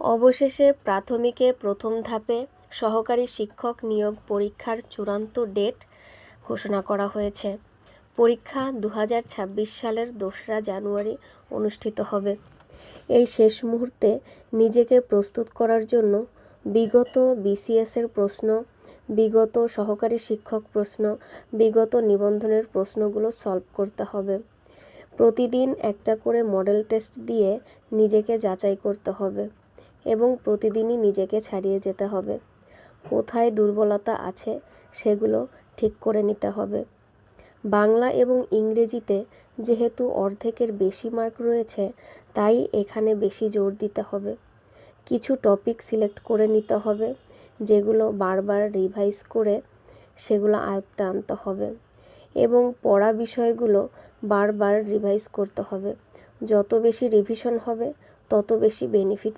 অবশেষে প্রাথমিকে প্রথম ধাপে সহকারী শিক্ষক নিয়োগ পরীক্ষার চূড়ান্ত ডেট ঘোষণা করা হয়েছে। পরীক্ষা দু হাজার ছাব্বিশ সালের দোসরা জানুয়ারি অনুষ্ঠিত হবে। এই শেষ মুহূর্তে নিজেকে প্রস্তুত করার জন্য বিগত বিসিএসের প্রশ্ন, বিগত সহকারী শিক্ষক প্রশ্ন, বিগত নিবন্ধনের প্রশ্নগুলো সলভ করতে হবে। প্রতিদিন একটা করে মডেল টেস্ট দিয়ে নিজেকে যাচাই করতে হবে। এবং প্রতিদিনই নিজেকে ছাড়িয়ে যেতে হবে। কোথায় দুর্বলতা আছে, সেগুলো ঠিক করে নিতে হবে। বাংলা এবং ইংরেজিতে যেহেতু অর্ধেকের বেশি মার্ক রয়েছে, তাই এখানে বেশি জোর দিতে হবে। কিছু টপিক সিলেক্ট করে নিতে হবে, যেগুলো বারবার রিভাইজ করে সেগুলো আয়ত্তে আনতে হবে এবং পড়া বিষয়গুলো বারবার রিভাইজ করতে হবে। যত বেশি রিভিশন হবে, তত বেশি বেনিফিট